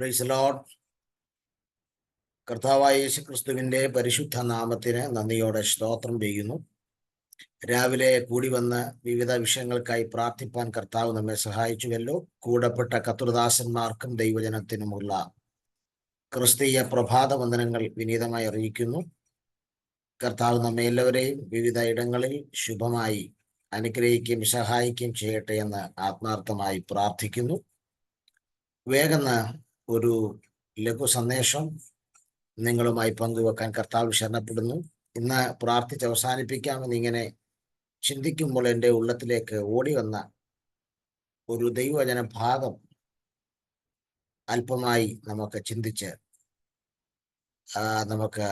Price load കർത്താവായ യേശു ക്രിസ്തുവിന്റെ പരിശുദ്ധ നാമത്തിന് നന്ദിയോടെ സ്തോത്രം ചെയ്യുന്നു. രാവിലെ കൂടി വന്ന് വിവിധ വിഷയങ്ങൾക്കായി പ്രാർത്ഥിപ്പാൻ കർത്താവ് നമ്മെ സഹായിച്ചുവല്ലോ. കൂടപ്പെട്ട കത്രദാസന്മാർക്കും ദൈവജനത്തിനുമുള്ള ക്രിസ്തീയ പ്രഭാത വന്ദനങ്ങൾ വിനീതമായി അറിയിക്കുന്നു. കർത്താവ് നമ്മെ എല്ലാവരെയും വിവിധ ഇടങ്ങളിൽ ശുഭമായി അനുഗ്രഹിക്കുകയും സഹായിക്കുകയും ചെയ്യട്ടെ എന്ന് ആത്മാർത്ഥമായി പ്രാർത്ഥിക്കുന്നു. വേഗം ഒരു ലഘു സന്ദേശം നിങ്ങളുമായി പങ്കുവെക്കാൻ കർത്താവ് ശരണപ്പെടുന്നു. ഇന്ന് പ്രാർത്ഥിച്ച് അവസാനിപ്പിക്കാമെന്ന് ഇങ്ങനെ ചിന്തിക്കുമ്പോൾ എന്റെ ഉള്ളത്തിലേക്ക് ഓടി വന്ന ഒരു ദൈവവചന ഭാഗം അല്പമായി നമുക്ക് ചിന്തിച്ച് നമുക്ക്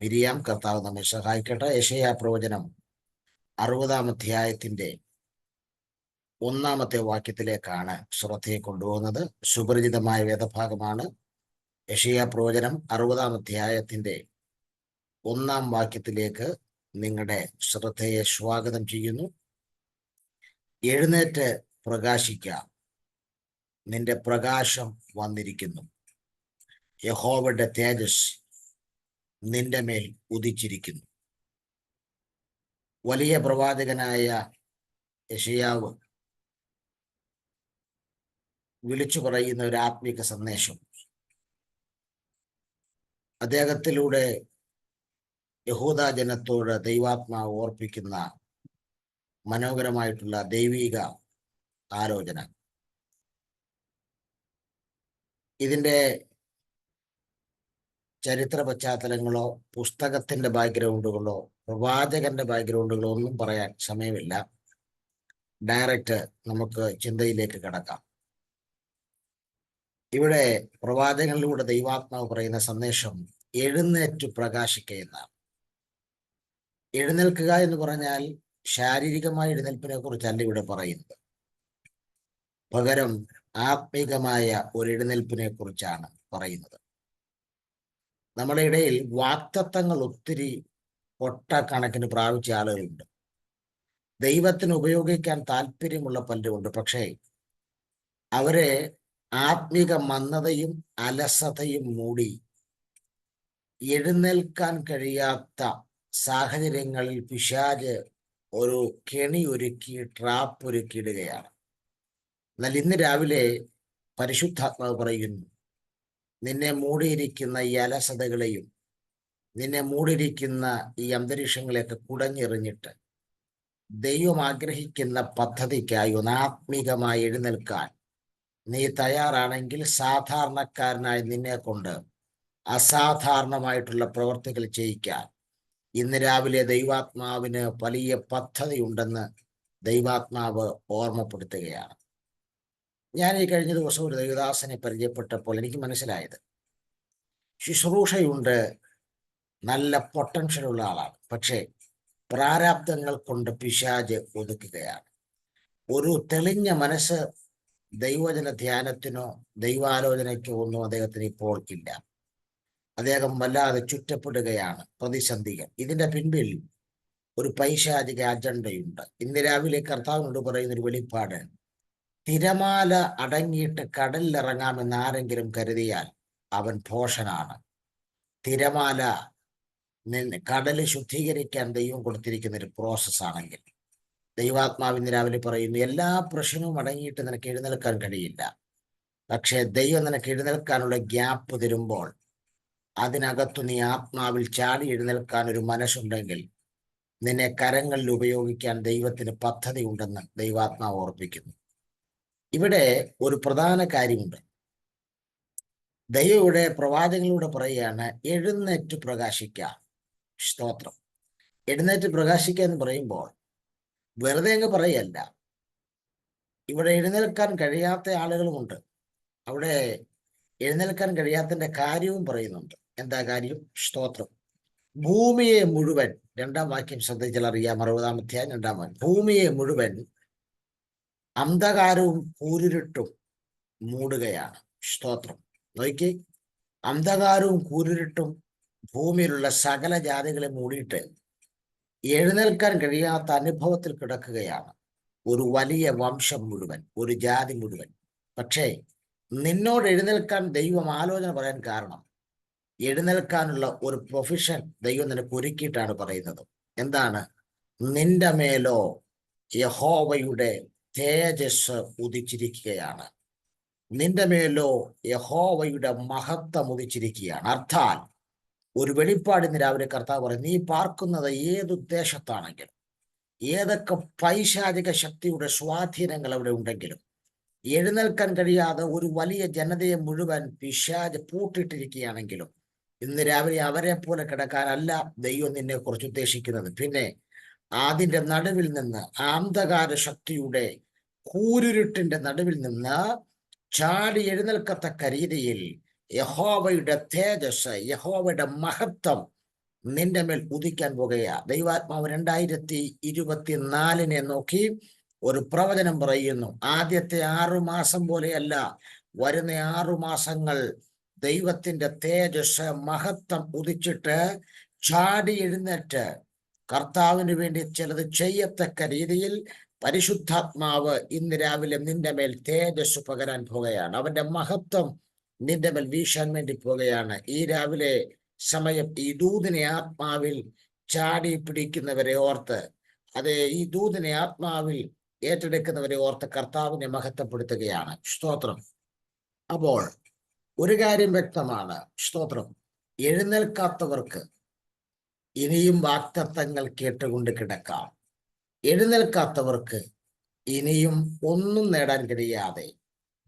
വിരിയാം. കർത്താവ് നമ്മെ സഹായിക്കട്ടെ. യശയാ പ്രവചനം അറുപതാം അധ്യായത്തിന്റെ ഒന്നാമത്തെ വാക്യത്തിലേക്കാണ് ശ്രദ്ധയെ കൊണ്ടുപോകുന്നത്. സുപരിചിതമായ വേദഭാഗമാണ്. യഷിയ പ്രവചനം അറുപതാം അധ്യായത്തിന്റെ ഒന്നാം വാക്യത്തിലേക്ക് നിങ്ങളുടെ ശ്രദ്ധയെ സ്വാഗതം ചെയ്യുന്നു. എഴുന്നേറ്റ് പ്രകാശിക്കാം. നിന്റെ പ്രകാശം വന്നിരിക്കുന്നു. യഹോവയുടെ തേജസ് നിന്റെ മേൽ ഉദിച്ചിരിക്കുന്നു. വലിയ പ്രവാചകനായ യഷയാവ് വിളിച്ചു പറയുന്ന ഒരു ആത്മീക സന്ദേശം. അദ്ദേഹത്തിലൂടെ യഹൂദ ജനത്തോട് ദൈവാത്മാവ് ഓർപ്പിക്കുന്ന മനോഹരമായിട്ടുള്ള ദൈവിക ആലോചന. ഇതിന്റെ ചരിത്ര പശ്ചാത്തലങ്ങളോ പുസ്തകത്തിന്റെ ബാക്ക്ഗ്രൗണ്ടുകളോ പ്രവാചകന്റെ ബാക്ക്ഗ്രൗണ്ടുകളോ ഒന്നും പറയാൻ സമയമില്ല. ഡയറക്റ്റ് നമുക്ക് ചിന്തയിലേക്ക് കടക്കാം. ഇവിടെ പ്രവാചകനിലൂടെ ദൈവാത്മാവ് പറയുന്ന സന്ദേശം എഴുന്നേറ്റ് പ്രകാശിക്കുക എന്നാണ്. എഴുന്നേൽക്കുക എന്ന് പറഞ്ഞാൽ ശാരീരികമായ എഴുന്നേൽപ്പിനെ കുറിച്ചല്ല ഇവിടെ പറയുന്നത്. പകരം ആത്മീകമായ ഒരു എഴുന്നേൽപ്പിനെ കുറിച്ചാണ് പറയുന്നത്. നമ്മുടെ ഇടയിൽ വാക്തത്വങ്ങൾ ഒത്തിരി ഒട്ടക്കണക്കിന് പ്രാപിച്ച ആളുകളുണ്ട്. ദൈവത്തിന് ഉപയോഗിക്കാൻ താല്പര്യമുള്ള പലരുമുണ്ട്. പക്ഷേ അവരെ ആത്മീക മന്ദതയും അലസതയും മൂടി. എഴുന്നേൽക്കാൻ കഴിയാത്ത സാഹചര്യങ്ങളിൽ പിശാജ് ഒരു കെണി ഒരുക്കി ട്രാപ്പ് ഒരുക്കിയിടുകയാണ്. എന്നാൽ ഇന്ന് രാവിലെ പരിശുദ്ധാത്മാവ് പറയുന്നു നിന്നെ മൂടിയിരിക്കുന്ന ഈ അലസതകളെയും നിന്നെ മൂടിയിരിക്കുന്ന ഈ അന്തരീക്ഷങ്ങളെയൊക്കെ കുടഞ്ഞെറിഞ്ഞിട്ട് ദൈവം ആഗ്രഹിക്കുന്ന പദ്ധതിക്കായി ഒന്ന് ആത്മീകമായി എഴുന്നേൽക്കാൻ നീ തയ്യാറാണെങ്കിൽ സാധാരണക്കാരനായി നിന്നെ കൊണ്ട് അസാധാരണമായിട്ടുള്ള പ്രവർത്തികൾ ചെയ്യിക്കാൻ ഇന്ന് രാവിലെ ദൈവാത്മാവിന് വലിയ പദ്ധതി ഉണ്ടെന്ന് ദൈവാത്മാവ് ഓർമ്മപ്പെടുത്തുകയാണ്. ഞാൻ ഈ കഴിഞ്ഞ ദിവസം ഒരു ദൈവദാസനെ പരിചയപ്പെട്ടപ്പോൾ എനിക്ക് മനസ്സിലായത് ശുശ്രൂഷയുണ്ട് നല്ല പൊട്ടൻഷ്യൽ ഉള്ള ആളാണ്. പക്ഷേ പ്രാരാബ്ദങ്ങൾ കൊണ്ട് പിശാജ് ഒതുക്കുകയാണ്. ഒരു തെളിഞ്ഞ മനസ്സ് ദൈവജന ധ്യാനത്തിനോ ദൈവാലോചനയ്ക്കോ ഒന്നും അദ്ദേഹത്തിന് ഇപ്പോൾ ഇല്ല. അദ്ദേഹം വല്ലാതെ ചുറ്റപ്പെടുകയാണ് പ്രതിസന്ധികൾ. ഇതിന്റെ പിൻപിൽ ഒരു പൈശാചിക അജണ്ടയുണ്ട്. ഇന്ന് രാവിലെ കർത്താവിനോട് പറയുന്ന ഒരു വെളിപ്പാട്. തിരമാല അടങ്ങിയിട്ട് കടലിലിറങ്ങാമെന്ന് ആരെങ്കിലും കരുതിയാൽ അവൻ ഭോഷനാണ്. തിരമാല കടൽ ശുദ്ധീകരിക്കാൻ ദൈവം കൊടുത്തിരിക്കുന്ന ഒരു പ്രോസസ് ആണെങ്കിൽ ദൈവാത്മാവിന്ന് രാവിലെ പറയുന്നു എല്ലാ പ്രശ്നവും അടങ്ങിയിട്ട് നിനക്ക് എഴുന്നേൽക്കാൻ കഴിയില്ല. പക്ഷേ ദൈവം നിനക്ക് എഴുന്നേൽക്കാനുള്ള ഗ്യാപ്പ് തരുമ്പോൾ അതിനകത്തു നീ ആത്മാവിൽ ചാടി എഴുന്നേൽക്കാൻ ഒരു മനസ്സുണ്ടെങ്കിൽ നിന്നെ കരങ്ങളിൽ ഉപയോഗിക്കാൻ ദൈവത്തിന് പദ്ധതി ഉണ്ടെന്ന് ദൈവാത്മാവ് ഓർപ്പിക്കുന്നു. ഇവിടെ ഒരു പ്രധാന കാര്യമുണ്ട്. ദൈവയുടെ പ്രവാചകങ്ങളിലൂടെ പറയുകയാണ് എഴുന്നേറ്റ് പ്രകാശിക്കാം. സ്തോത്രം. എഴുന്നേറ്റ് പ്രകാശിക്കുക എന്ന് പറയുമ്പോൾ വെറുതെ അങ്ങ് പറയല്ല. ഇവിടെ എഴുന്നേൽക്കാൻ കഴിയാത്ത ആളുകളുമുണ്ട് അവിടെ എഴുന്നേൽക്കാൻ കഴിയാത്തതിന്റെ കാര്യവും പറയുന്നുണ്ട്. എന്താ കാര്യം? സ്തോത്രം. ഭൂമിയെ മുഴുവൻ രണ്ടാം വാക്യം ശ്രദ്ധിച്ചാൽ അറിയാം അറുപതാം അധ്യായം രണ്ടാം വാക്യം. ഭൂമിയെ മുഴുവൻ അന്ധകാരവും കൂരിരുട്ടും മൂടുകയാണ്. സ്തോത്രം. നോക്കി. അന്ധകാരവും കൂരിരുട്ടും ഭൂമിയിലുള്ള സകല ജാതികളെ മൂടിയിട്ട് എഴുന്നേൽക്കാൻ കഴിയാത്ത അനുഭവത്തിൽ കിടക്കുകയാണ്. ഒരു വലിയ വംശം മുഴുവൻ ഒരു ജാതി മുഴുവൻ. പക്ഷേ നിന്നോട് എഴുന്നേൽക്കാൻ ദൈവം ആലോചന പറയാൻ കാരണം എഴുന്നേൽക്കാനുള്ള ഒരു പ്രൊഫഷൻ ദൈവം നിനക്ക് ഒരുക്കിയിട്ടാണ് പറയുന്നത്. എന്താണ്? നിന്റെ മേലോ യഹോവയുടെ തേജസ് ഉദിച്ചിരിക്കുകയാണ്. നിന്റെ മേലോ യഹോവയുടെ മഹത്വം ഉദിച്ചിരിക്കുകയാണ്. അർത്ഥാൽ ഒരു വെളിപ്പാട് ഇന്ന് രാവിലെ കർത്താവ് പറയും നീ പാർക്കുന്നത് ഏത് ഉദ്ദേശത്താണെങ്കിലും ഏതൊക്കെ പൈശാചിക ശക്തിയുടെ സ്വാധീനങ്ങൾ അവിടെ ഉണ്ടെങ്കിലും എഴുന്നേൽക്കാൻ കഴിയാതെ ഒരു വലിയ ജനതയെ മുഴുവൻ പിശാജ് പൂട്ടിട്ടിരിക്കുകയാണെങ്കിലും ഇന്ന് രാവിലെ അവരെ പോലെ കിടക്കാനല്ല ദൈവം നിന്നെ കുറിച്ച് ഉദ്ദേശിക്കുന്നത്. പിന്നെ അതിന്റെ നടുവിൽ നിന്ന് അന്ധകാര ശക്തിയുടെ കൂരുരുട്ടിന്റെ നടുവിൽ നിന്ന് ചാടി എഴുന്നേൽക്കത്തക്ക രീതിയിൽ യഹോവയുടെ തേജസ് യഹോവയുടെ മഹത്വം നിന്റെ മേൽ ഉദിക്കാൻ പോകുകയാ. ദൈവാത്മാവ് രണ്ടായിരത്തി ഇരുപത്തിനാലിനെ നോക്കി ഒരു പ്രവചനം പറയുന്നു. ആദ്യത്തെ ആറു മാസം പോലെയല്ല വരുന്ന ആറു മാസങ്ങൾ ദൈവത്തിന്റെ തേജസ് മഹത്വം ഉദിച്ചിട്ട് ചാടി എഴുന്നേറ്റ് കർത്താവിന് വേണ്ടി ചിലത് ചെയ്യത്തക്ക രീതിയിൽ പരിശുദ്ധാത്മാവ് ഇന്ന് രാവിലെ നിന്റെ മേൽ തേജസ് പകരാൻ പോകുകയാണ്. അവന്റെ മഹത്വം നിന്റെ മേൽ വീശാൻ വേണ്ടി പോകുകയാണ്. ഈ രാവിലെ സമയം ഈ ദൂതിനെ ആത്മാവിൽ ചാടി പിടിക്കുന്നവരെ ഓർത്ത് അതെ ഈ ദൂതിനെ ആത്മാവിൽ ഏറ്റെടുക്കുന്നവരെ ഓർത്ത് കർത്താവിനെ മഹത്വപ്പെടുത്തുകയാണ്. സ്തോത്രം. അപ്പോൾ ഒരു കാര്യം വ്യക്തമാണ്. സ്തോത്രം. എഴുന്നേൽക്കാത്തവർക്ക് ഇനിയും വാക്തത്വങ്ങൾ കേട്ടുകൊണ്ട് കിടക്കാം. എഴുന്നേൽക്കാത്തവർക്ക് ഇനിയും ഒന്നും നേടാൻ കഴിയാതെ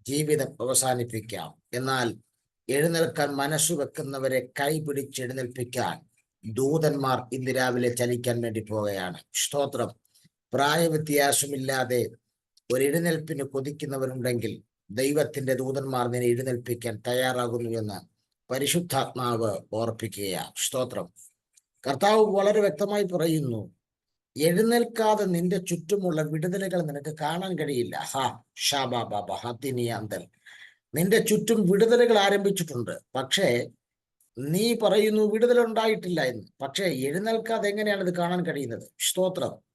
ജീവിതം അവസാനിപ്പിക്കാം. എന്നാൽ എഴുന്നേൽക്കാൻ മനസ്സ് വെക്കുന്നവരെ കൈപിടിച്ച് എഴുന്നേൽപ്പിക്കാൻ ദൂതന്മാർ ഇന്ന് രാവിലെ ചലിക്കാൻ വേണ്ടി പോവുകയാണ്. സ്തോത്രം. പ്രായവ്യത്യാസമില്ലാതെ ഒരു എഴുന്നേൽപ്പിന് കൊതിക്കുന്നവരുണ്ടെങ്കിൽ ദൈവത്തിന്റെ ദൂതന്മാർ നിന്നെ എഴുന്നേൽപ്പിക്കാൻ തയ്യാറാകുന്നു എന്ന് പരിശുദ്ധാത്മാവ് ഓർപ്പിക്കുകയാണ്. സ്തോത്രം. കർത്താവ് വളരെ വ്യക്തമായി പറയുന്നു എഴുന്നേൽക്കാതെ നിന്റെ ചുറ്റുമുള്ള വിടുതലുകൾ നിനക്ക് കാണാൻ കഴിയില്ല. ഹാ ഷാബാ ബാബ ഹത്തിനിയാന്തൽ നിന്റെ ചുറ്റും വിടുതലുകൾ ആരംഭിച്ചിട്ടുണ്ട്. പക്ഷേ നീ പറയുന്നു വിടുതൽ ഉണ്ടായിട്ടില്ല എന്ന്. പക്ഷേ എഴുന്നേൽക്കാതെ എങ്ങനെയാണ് ഇത് കാണാൻ കഴിയുന്നത്? സ്തോത്രം.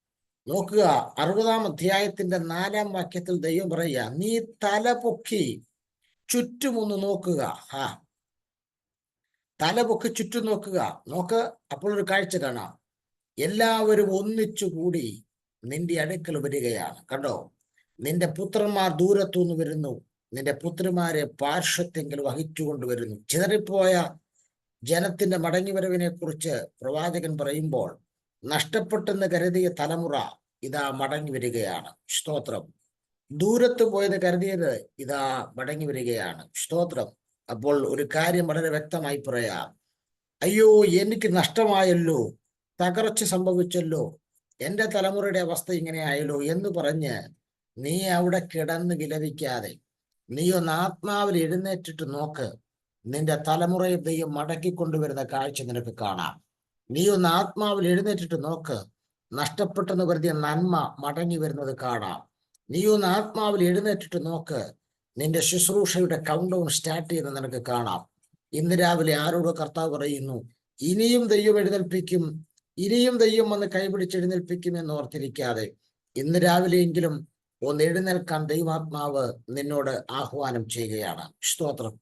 നോക്കുക അറുപതാം അധ്യായത്തിന്റെ നാലാം വാക്യത്തിൽ ദൈവം പറയുക നീ തല പൊക്കി ചുറ്റുമൊന്ന് നോക്കുക. ആ തല പൊക്കി ചുറ്റും നോക്കുക. നോക്ക് അപ്പോൾ ഒരു കാഴ്ച കാണാം. എല്ലാവരും ഒന്നിച്ചു കൂടി നിന്റെ അടുക്കൽ വരികയാണ്. കണ്ടോ? നിന്റെ പുത്രന്മാർ ദൂരത്തുനിന്ന് വരുന്നു. നിന്റെ പുത്രിമാരെ പാർശ്വത്തെങ്കിൽ വഹിച്ചുകൊണ്ട് വരുന്നു ചിതറിപ്പോയ ജനത്തിന്റെ മടങ്ങിവരവിനെ കുറിച്ച് പ്രവാചകൻ പറയുമ്പോൾ നഷ്ടപ്പെട്ടെന്ന് കരുതിയ തലമുറ ഇതാ മടങ്ങി വരികയാണ് സ്തോത്രം. ദൂരത്ത് പോയത് കരുതിയത് ഇതാ മടങ്ങി വരികയാണ് സ്തോത്രം. അപ്പോൾ ഒരു കാര്യം വളരെ വ്യക്തമായി പറയാം. അയ്യോ എനിക്ക് നഷ്ടമായല്ലോ. തകർച്ച സംഭവിച്ചല്ലോ. എന്റെ തലമുറയുടെ അവസ്ഥ ഇങ്ങനെ ആയല്ലോ എന്ന് പറഞ്ഞ് നീ അവിടെ കിടന്ന് വിലപിക്കാതെ നീ ഒന്ന് ആത്മാവിൽ എഴുന്നേറ്റിട്ട് നോക്ക്. നിന്റെ തലമുറയെ ദൈവം മടക്കിക്കൊണ്ടുവരുന്ന കാഴ്ച നിനക്ക് കാണാം. നീ ഒന്ന് ആത്മാവിൽ എഴുന്നേറ്റിട്ട് നോക്ക്. നഷ്ടപ്പെട്ടെന്ന് കരുതിയ നന്മ മടങ്ങി വരുന്നത് കാണാം. നീ ഒന്ന് ആത്മാവിൽ എഴുന്നേറ്റിട്ട് നോക്ക്. നിന്റെ ശുശ്രൂഷയുടെ കൗണ്ട് ഡൗൺ സ്റ്റാർട്ട് ചെയ്യുന്ന നിനക്ക് കാണാം. ഇന്ന് രാവിലെ ആരോട് കർത്താവ് പറയുന്നു ഇനിയും ദൈവം എഴുന്നേൽപ്പിക്കും. ഇനിയും ദൈവം വന്ന് കൈപിടിച്ച് എഴുന്നേൽപ്പിക്കും എന്ന് ഓർത്തിരിക്കാതെ. ഇന്ന് രാവിലെയെങ്കിലും ഒന്ന് എഴുന്നേൽക്കാൻ ദൈവാത്മാവ് നിന്നോട് ആഹ്വാനം ചെയ്യുകയാണ്. സ്തോത്രം.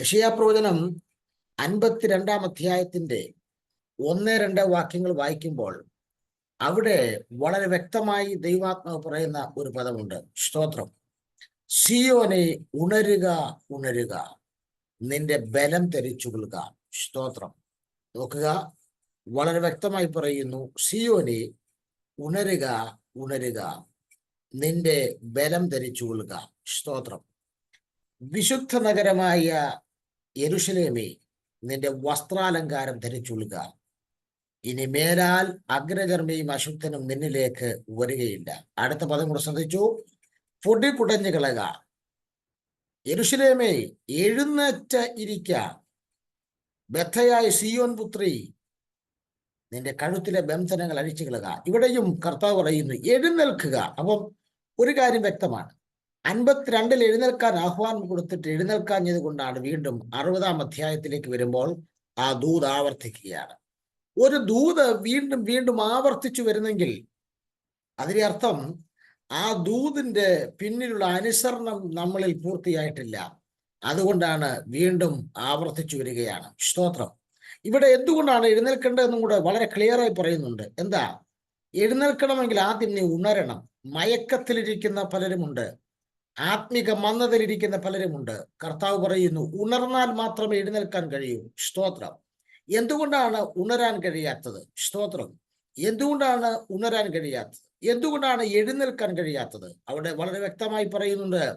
യഷയാപ്രവചനം അൻപത്തിരണ്ടാം അധ്യായത്തിന്റെ ഒന്ന് രണ്ട് വാക്യങ്ങൾ വായിക്കുമ്പോൾ അവിടെ വളരെ വ്യക്തമായി ദൈവാത്മാവ് പറയുന്ന ഒരു പദമുണ്ട്. സ്തോത്രം. സിയോനെ ഉണരുക ഉണരുക. നിന്റെ ബലം തെരിച്ചുകൊള്ളുക സ്തോത്രം. നോക്കുക. വളരെ വ്യക്തമായി പറയുന്നു. സിയോനെ ഉണരുക ഉണരുക. നിന്റെ ബലം ധരിച്ചുകൊള്ളുക സ്തോത്രം. വിശുദ്ധ നഗരമായ യരുഷലേമേ നിന്റെ വസ്ത്രാലങ്കാരം ധരിച്ചുകൊള്ളുക ഇനി മേലാൽ അഗ്രകർമ്മിയും അശുദ്ധനും നിന്നിലേക്ക് വരികയില്ല. അടുത്ത പദം കൂടെ ശ്രദ്ധിച്ചു. പൊടി കുടഞ്ഞു കളക യരുഷലേമേ എഴുന്നേറ്റ് ഇരിക്ക. ബദ്ധയായ സിയോൻ പുത്രി നിന്റെ കഴുത്തിലെ ബന്ധനങ്ങൾ അഴിച്ചു കളക ഇവിടെയും കർത്താവ് പറയുന്നു എഴുന്നേൽക്കുക. അപ്പം ഒരു കാര്യം വ്യക്തമാണ്. അൻപത്തിരണ്ടിൽ എഴുന്നേൽക്കാൻ ആഹ്വാനം കൊടുത്തിട്ട് എഴുന്നേൽക്കാഞ്ഞത് കൊണ്ടാണ് വീണ്ടും അറുപതാം അധ്യായത്തിലേക്ക് വരുമ്പോൾ ആ ദൂത് ആവർത്തിക്കുകയാണ്. ഒരു ദൂത് വീണ്ടും വീണ്ടും ആവർത്തിച്ചു വരുന്നെങ്കിൽ അതിന്റെ അർത്ഥം ആ ദൂതിന്റെ പിന്നിലുള്ള അനുസരണം നമ്മളിൽ പൂർത്തിയായിട്ടില്ല. അതുകൊണ്ടാണ് വീണ്ടും ആവർത്തിച്ചു വരികയാണ്. സ്തോത്രം. ഇവിടെ എന്തുകൊണ്ടാണ് എഴുന്നേൽക്കേണ്ടതെന്നും കൂടെ വളരെ ക്ലിയർ ആയി പറയുന്നുണ്ട്. എന്താ? എഴുന്നേൽക്കണമെങ്കിൽ ആദ്യം നീ ഉണരണം. മയക്കത്തിലിരിക്കുന്ന പലരുമുണ്ട്. ആത്മിക മന്ദതയിലിരിക്കുന്ന പലരുമുണ്ട്. കർത്താവ് പറയുന്നു ഉണർന്നാൽ മാത്രമേ എഴുന്നേൽക്കാൻ കഴിയൂ. സ്തോത്രം. എന്തുകൊണ്ടാണ് ഉണരാൻ കഴിയാത്തത്? സ്തോത്രം. എന്തുകൊണ്ടാണ് ഉണരാൻ കഴിയാത്തത്? എന്തുകൊണ്ടാണ് എഴുന്നേൽക്കാൻ കഴിയാത്തത്? അവിടെ വളരെ വ്യക്തമായി പറയുന്നുണ്ട്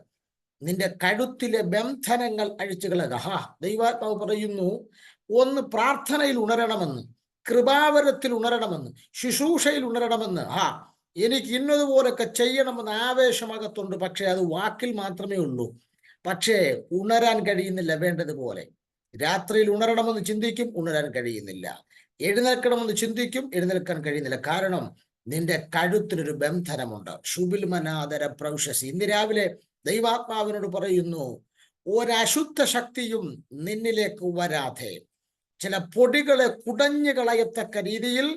നിന്റെ കഴുത്തിലെ ബന്ധനങ്ങൾ അഴിച്ചു കളക ഹാ ദൈവാത്മാവ് പറയുന്നു ഒന്ന് പ്രാർത്ഥനയിൽ ഉണരണമെന്ന്. കൃപാവരത്തിൽ ഉണരണമെന്ന് ശുശ്രൂഷയിൽ ഉണരണമെന്ന് ആ എനിക്ക് ഇന്നതുപോലൊക്കെ ചെയ്യണമെന്ന് ആവേശമകത്തുണ്ട്. പക്ഷേ അത് വാക്കിൽ മാത്രമേ ഉള്ളൂ. പക്ഷേ ഉണരാൻ കഴിയുന്നില്ല വേണ്ടതുപോലെ. രാത്രിയിൽ ഉണരണമെന്ന് ചിന്തിക്കും ഉണരാൻ കഴിയുന്നില്ല. എഴുന്നേൽക്കണമെന്ന് ചിന്തിക്കും എഴുന്നേൽക്കാൻ കഴിയുന്നില്ല. കാരണം നിന്റെ കഴുത്തിനൊരു ബന്ധനമുണ്ട്. ശുബിൽ മനാദര പ്രൗഷസ് ഇന്ന് രാവിലെ ദൈവാത്മാവിനോട് പറയുന്നു ഒരശുദ്ധ ശക്തിയും നിന്നിലേക്ക് വരാതെ ചില പൊടികളെ കുടഞ്ഞു കളയത്തക്ക രീതിയിൽ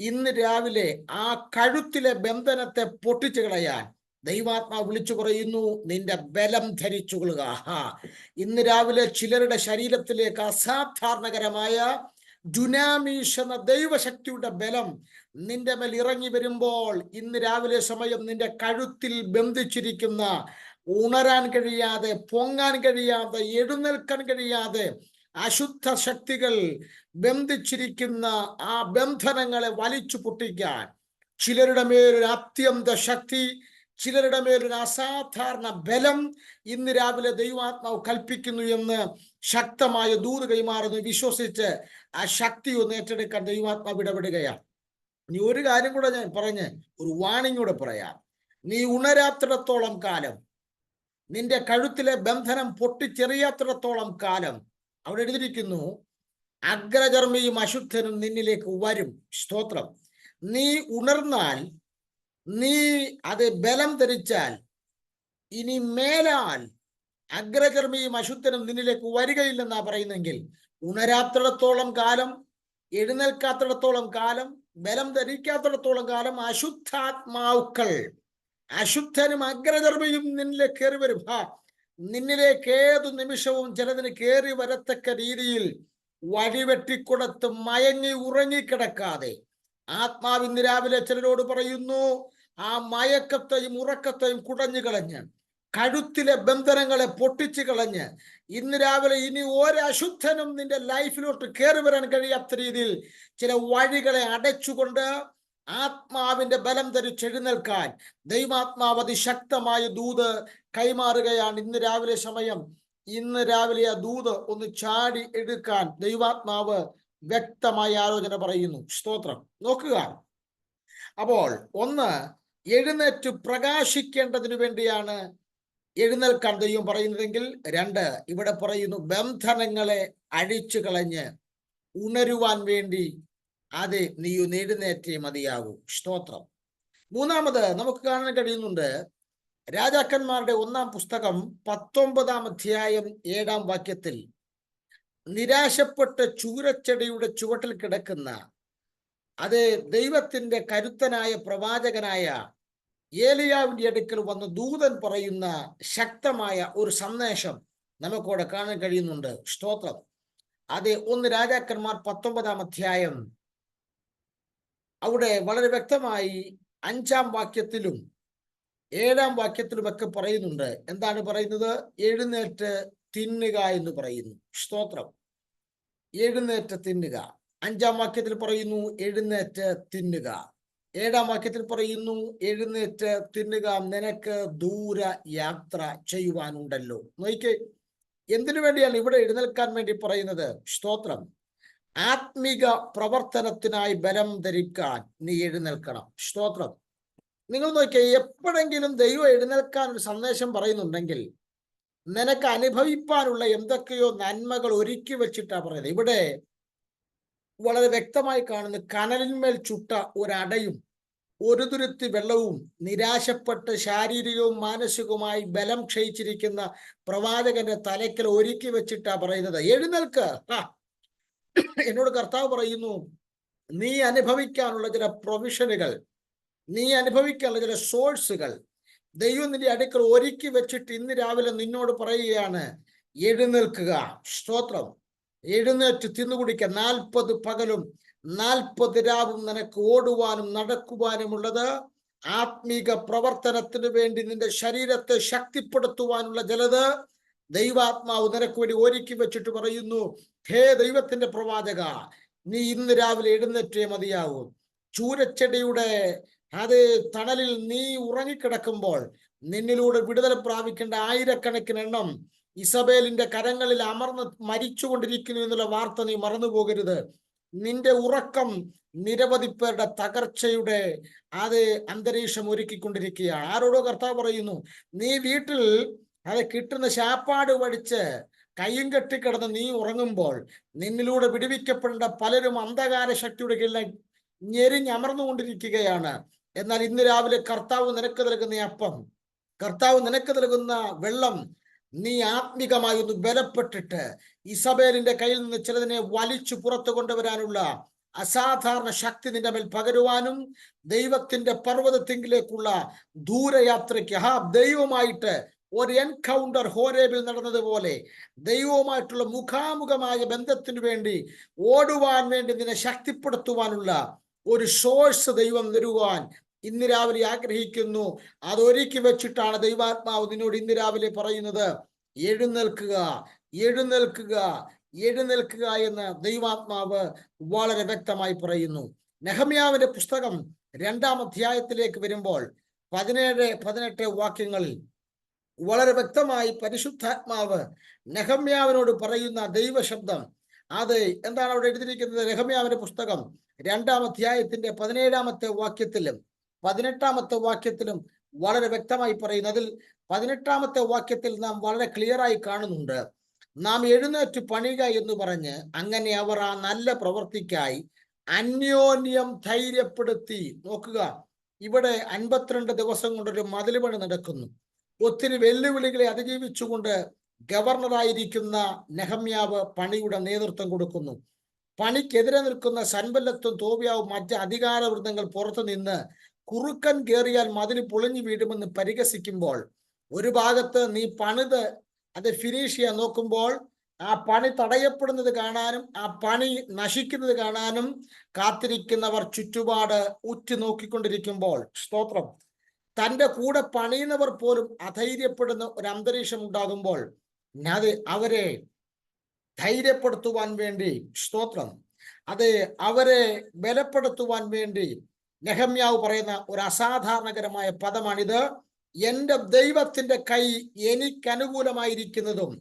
ഇന്ന് രാവിലെ ആ കഴുത്തിലെ ബന്ധനത്തെ പൊട്ടിച്ചു കളയാൻ ദൈവാത്മാവ് വിളിച്ചു പറയുന്നു നിന്റെ ബലം ധരിച്ചു കൊള്ളുക. ഇന്ന് രാവിലെ ചിലരുടെ ശരീരത്തിലേക്ക് അസാധാരണകരമായ ജുനാമീഷ് എന്ന ദൈവശക്തിയുടെ ബലം നിന്റെ മേൽ ഇറങ്ങി വരുമ്പോൾ ഇന്ന് രാവിലെ സമയം നിന്റെ കഴുത്തിൽ ബന്ധിച്ചിരിക്കുന്ന ഉണരാൻ കഴിയാതെ പൊങ്ങാൻ കഴിയാതെ എഴുന്നേൽക്കാൻ കഴിയാതെ അശുദ്ധ ശക്തികൾ ബന്ധിച്ചിരിക്കുന്ന ആ ബന്ധനങ്ങളെ വലിച്ചു പൊട്ടിക്കാൻ ചിലരുടെ മേലൊരു അത്യന്ത ശക്തി ചിലരുടെ മേലൊരു അസാധാരണ ബലം ഇന്ന് രാവിലെ ദൈവാത്മാവ് കൽപ്പിക്കുന്നു എന്ന് ശക്തമായ ദൂത് കൈമാറുന്നു. വിശ്വസിച്ച് ആ ശക്തി ഒന്ന് ഏറ്റെടുക്കാൻ ദൈവാത്മാവ് ഇടപെടുകയാണ്. നീ ഒരു കാര്യം കൂടെ ഞാൻ പറഞ്ഞ് ഒരു വാണിംഗ് കൂടെ പറയാം. നീ ഉണരാത്തിടത്തോളം കാലം നിന്റെ കഴുത്തിലെ ബന്ധനം പൊട്ടിച്ചെറിയാത്തിടത്തോളം കാലം അവിടെ എഴുതിയിരിക്കുന്നു അഗ്രചർമ്മിയും അശുദ്ധനും നിന്നിലേക്ക് വരും. സ്തോത്രം. നീ ഉണർന്നാൽ നീ അത് ബലം ധരിച്ചാൽ ഇനി മേലാൽ അഗ്രചർമ്മിയും അശുദ്ധനും നിന്നിലേക്ക് വരികയില്ലെന്നാ പറയുന്നെങ്കിൽ ഉണരാത്തിടത്തോളം കാലം എഴുന്നേൽക്കാത്തിടത്തോളം കാലം ബലം ധരിക്കാത്തിടത്തോളം കാലം അശുദ്ധാത്മാവുക്കൾ അശുദ്ധനും അഗ്രചർമ്മയും നിന്നിലേക്ക് കയറി വരും. നിന്നിലേക്ക് ഏതു നിമിഷവും ചിലതിന് കയറി വരത്തക്ക രീതിയിൽ വഴിവെട്ടിക്കൊടുത്ത് മയങ്ങി ഉറങ്ങിക്കിടക്കാതെ. ആത്മാവിന്ന് രാവിലെ ചിലരോട് പറയുന്നു ആ മയക്കത്തെയും ഉറക്കത്തെയും കുടഞ്ഞു കളഞ്ഞ് കഴുത്തിലെ ബന്ധനങ്ങളെ പൊട്ടിച്ചു കളഞ്ഞ് ഇന്ന് രാവിലെ ഇനി ഒരശുദ്ധനും നിന്റെ ലൈഫിലോട്ട് കയറി വരാൻ കഴിയാത്ത രീതിയിൽ ചില വഴികളെ അടച്ചുകൊണ്ട് ആത്മാവിന്റെ ബലം ധരിച്ചെഴുന്നേൽക്കാൻ ദൈവാത്മാവ് അതിശക്തമായ ദൂത് കൈമാറുകയാണ്. ഇന്ന് രാവിലെ സമയം. ഇന്ന് രാവിലെ ആ ദൂത് ഒന്ന് ചാടി എടുക്കാൻ ദൈവാത്മാവ് വ്യക്തമായ ആലോചന പറയുന്നു. സ്തോത്രം. നോക്കുക. അപ്പോൾ ഒന്ന് എഴുന്നേറ്റ് പ്രകാശിക്കേണ്ടതിനു വേണ്ടിയാണ് എഴുന്നേൽക്കാൻ ദൈവം പറയുന്നതെങ്കിൽ രണ്ട് ഇവിടെ പറയുന്നു ബന്ധനങ്ങളെ അഴിച്ചു കളഞ്ഞ് ഉണരുവാൻ വേണ്ടി അത് നീ നേടുന്നേറ്റേ മതിയാകൂ. സ്തോത്രം. മൂന്നാമത് നമുക്ക് കാണാൻ കഴിയുന്നുണ്ട് രാജാക്കന്മാരുടെ ഒന്നാം പുസ്തകം പത്തൊമ്പതാം അധ്യായം ഏഴാം വാക്യത്തിൽ നിരാശപ്പെട്ട ചൂരച്ചെടിയുടെ ചുവട്ടിൽ കിടക്കുന്ന അത് ദൈവത്തിന്റെ കരുത്തനായ പ്രവാചകനായ ഏലിയാവിന്റെ അടുക്കൽ വന്ന് ദൂതൻ പറയുന്ന ശക്തമായ ഒരു സന്ദേശം നമുക്കവിടെ കാണാൻ കഴിയുന്നുണ്ട്. സ്തോത്രം. അതെ ഒന്ന് രാജാക്കന്മാർ പത്തൊമ്പതാം അധ്യായം അവിടെ വളരെ വ്യക്തമായി അഞ്ചാം വാക്യത്തിലും ഏഴാം വാക്യത്തിലുമൊക്കെ പറയുന്നുണ്ട്. എന്താണ് പറയുന്നത്? എഴുന്നേറ്റ് തിന്നുക എന്ന് പറയുന്നു. സ്തോത്രം. എഴുന്നേറ്റ് തിന്നുക. അഞ്ചാം വാക്യത്തിൽ പറയുന്നു എഴുന്നേറ്റ് തിന്നുക. ഏഴാം വാക്യത്തിൽ പറയുന്നു എഴുന്നേറ്റ് തിന്നുക. നിനക്ക് ദൂര യാത്ര ചെയ്യുവാനുണ്ടല്ലോ. നോക്കി എന്തിനു വേണ്ടിയാണ് ഇവിടെ എഴുന്നേൽക്കാൻ വേണ്ടി പറയുന്നത്? സ്തോത്രം. ആത്മിക പ്രവർത്തനത്തിനായി ബലം ധരിക്കാൻ നീ എഴുന്നേൽക്കണം. സ്തോത്രം. നിങ്ങൾ നോക്കിയേ എപ്പോഴെങ്കിലും ദൈവം എഴുന്നേൽക്കാൻ ഒരു സന്ദേശം പറയുന്നുണ്ടെങ്കിൽ നിനക്ക് അനുഭവിപ്പാനുള്ള എന്തൊക്കെയോ നന്മകൾ ഒരുക്കി വെച്ചിട്ടാ പറയുന്നത്. ഇവിടെ വളരെ വ്യക്തമായി കാണുന്ന കനലിന്മേൽ ചുട്ട ഒരടയും ഒരു തുരുത്തി വെള്ളവും നിരാശപ്പെട്ട് ശാരീരികവും മാനസികവുമായി ബലം ക്ഷയിച്ചിരിക്കുന്ന പ്രവാചകന്റെ തലയ്ക്കൽ ഒരുക്കി വെച്ചിട്ടാ പറയുന്നത്. എഴുന്നേൽക്ക്. എന്നോട് കർത്താവ് പറയുന്നു നീ അനുഭവിക്കാനുള്ള ചില പ്രൊവിഷനുകൾ നീ അനുഭവിക്കാനുള്ള ചില സോഴ്സുകൾ ദൈവം നിന്റെ അടുക്കൽ ഒരുക്കി വെച്ചിട്ട് ഇന്ന് രാവിലെ നിന്നോട് പറയുകയാണ് എഴുന്നേൽക്കുക. സ്തോത്രം. എഴുന്നേറ്റ് തിന്നുകുടിക്ക നാൽപ്പത് പകലും നാൽപ്പത് രാവും നിനക്ക് ഓടുവാനും നടക്കുവാനുമുള്ളത്. ആത്മീക പ്രവർത്തനത്തിന് വേണ്ടി നിന്റെ ശരീരത്തെ ശക്തിപ്പെടുത്തുവാനുള്ള ചിലത് ദൈവാത്മാവ് നിനക്ക് വേണ്ടി ഒരുക്കി വെച്ചിട്ട് പറയുന്നു. ഹേ ദൈവത്തിന്റെ പ്രവാചക നീ ഇന്ന് രാവിലെ എഴുന്നേറ്റേ മതിയാവും. ചൂരച്ചെടിയുടെ അത് തണലിൽ നീ ഉറങ്ങിക്കിടക്കുമ്പോൾ നിന്നിലൂടെ വിടുതൽ പ്രാപിക്കേണ്ട ആയിരക്കണക്കിന് എണ്ണം ഇസബേലിന്റെ കരങ്ങളിൽ അമർന്ന് മരിച്ചുകൊണ്ടിരിക്കുന്നു എന്നുള്ള വാർത്ത നീ മറന്നു പോകരുത് നിന്റെ ഉറക്കം നിരവധി പേരുടെ തകർച്ചയുടെ അത് അന്തരീക്ഷം ഒരുക്കിക്കൊണ്ടിരിക്കുകയാണ്. ആരോടോ കർത്താവ് പറയുന്നു നീ വീട്ടിൽ അത് കിട്ടുന്ന ശാപ്പാട് വടിച്ച് കയ്യും കെട്ടിക്കിടന്ന് നീ ഉറങ്ങുമ്പോൾ നിന്നിലൂടെ വിടുവിക്കപ്പെടേണ്ട പലരും അന്ധകാര ശക്തിയുടെ കീഴിൽ ഞെരിഞ്ഞമർന്നുകൊണ്ടിരിക്കുകയാണ്. എന്നാൽ ഇന്ന് രാവിലെ കർത്താവ് നിനക്ക് നൽകുന്ന അപ്പം കർത്താവ് നിനക്ക് നൽകുന്ന വെള്ളം നീ ആത്മികമായി ഒന്ന് ബലപ്പെട്ടിട്ട് ഇസബേലിന്റെ കയ്യിൽ നിന്ന് ചിലതിനെ വലിച്ചു പുറത്തു കൊണ്ടുവരാനുള്ള അസാധാരണ ശക്തി നിന്റെ മേൽ പകരുവാനും ദൈവത്തിന്റെ പർവതത്തിങ്കിലേക്കുള്ള ദൂരയാത്രയ്ക്ക്. ഹാ ദൈവമായിട്ട് ഒരു എൻകൗണ്ടർ ഹോരേബിൽ നടന്നതുപോലെ ദൈവവുമായിട്ടുള്ള മുഖാമുഖമായ ബന്ധത്തിന് വേണ്ടി ഓടുവാൻ വേണ്ടി നിന്നെ ശക്തിപ്പെടുത്തുവാനുള്ള ഒരു സോഴ്സ് ദൈവം തരുവാൻ ഇന്ന് രാവിലെ ആഗ്രഹിക്കുന്നു. അതൊരുക്കി വെച്ചിട്ടാണ് ദൈവാത്മാവ് നിന്നോട് ഇന്ന് രാവിലെ പറയുന്നത്. എഴുന്നേൽക്കുക എഴുന്നേൽക്കുക എഴുന്നേൽക്കുക എന്ന് ദൈവാത്മാവ് വളരെ വ്യക്തമായി പറയുന്നു. നെഹമ്യാവിന്റെ പുസ്തകം രണ്ടാം അധ്യായത്തിലേക്ക് വരുമ്പോൾ പതിനേഴ് പതിനെട്ട് വാക്യങ്ങളിൽ വളരെ വ്യക്തമായി പരിശുദ്ധാത്മാവ് നെഹമ്യാവിനോട് പറയുന്ന ദൈവശബ്ദം. അത് എന്താണ് അവിടെ എഴുതിയിരിക്കുന്നത്? നെഹമ്യാവിന്റെ പുസ്തകം രണ്ടാം അധ്യായത്തിന്റെ പതിനേഴാമത്തെ വാക്യത്തിലും പതിനെട്ടാമത്തെ വാക്യത്തിലും വളരെ വ്യക്തമായി പറയുന്നു. അതിൽ പതിനെട്ടാമത്തെ വാക്യത്തിൽ നാം വളരെ ക്ലിയറായി കാണുന്നുണ്ട്. നാം എഴുന്നേറ്റ് പണിക എന്ന് പറഞ്ഞ് അങ്ങനെ അവർ ആ നല്ല പ്രവൃത്തിക്കായി അന്യോന്യം ധൈര്യപ്പെടുത്തി. നോക്കുക ഇവിടെ അൻപത്തിരണ്ട് ദിവസം കൊണ്ടൊരു മതിലുപണി പണി നടക്കുന്നു. ഒത്തിരി വെല്ലുവിളികളെ അതിജീവിച്ചുകൊണ്ട് ഗവർണറായിരിക്കുന്ന നെഹമ്യാവ് പണിയുടെ നേതൃത്വം കൊടുക്കുന്നു. പണിക്കെതിരെ നിൽക്കുന്ന സൻബല്ലത്തും തോബിയാവും മറ്റ് അധികാര വൃന്ദങ്ങൾ പുറത്തു നിന്ന് കുറുക്കൻ കയറിയാൽ മതിൽ പൊളിഞ്ഞു വീടുമെന്ന് പരിഹസിക്കുമ്പോൾ ഒരു ഭാഗത്ത് നീ പണിത് അത് ഫിനിഷ് ചെയ്യാൻ നോക്കുമ്പോൾ ആ പണി തടയപ്പെടുന്നത് കാണാനും ആ പണി നശിക്കുന്നത് കാണാനും കാത്തിരിക്കുന്നവർ ചുറ്റുപാട് ഉറ്റു നോക്കിക്കൊണ്ടിരിക്കുമ്പോൾ സ്തോത്രം. തന്റെ കൂടെ പണിയുന്നവർ പോലും അധൈര്യപ്പെടുന്ന ഒരു അന്തരീക്ഷം ഉണ്ടാകുമ്പോൾ അത് അവരെ ധൈര്യപ്പെടുത്തുവാൻ വേണ്ടി സ്തോത്രം. അത് അവരെ ബലപ്പെടുത്തുവാൻ വേണ്ടി നെഹമ്യാവ് പറയുന്ന ഒരു അസാധാരണകരമായ പദമാണിത്. എന്റെ ദൈവത്തിന്റെ കൈ എനിക്കനുകൂലമായിരിക്കുന്നതും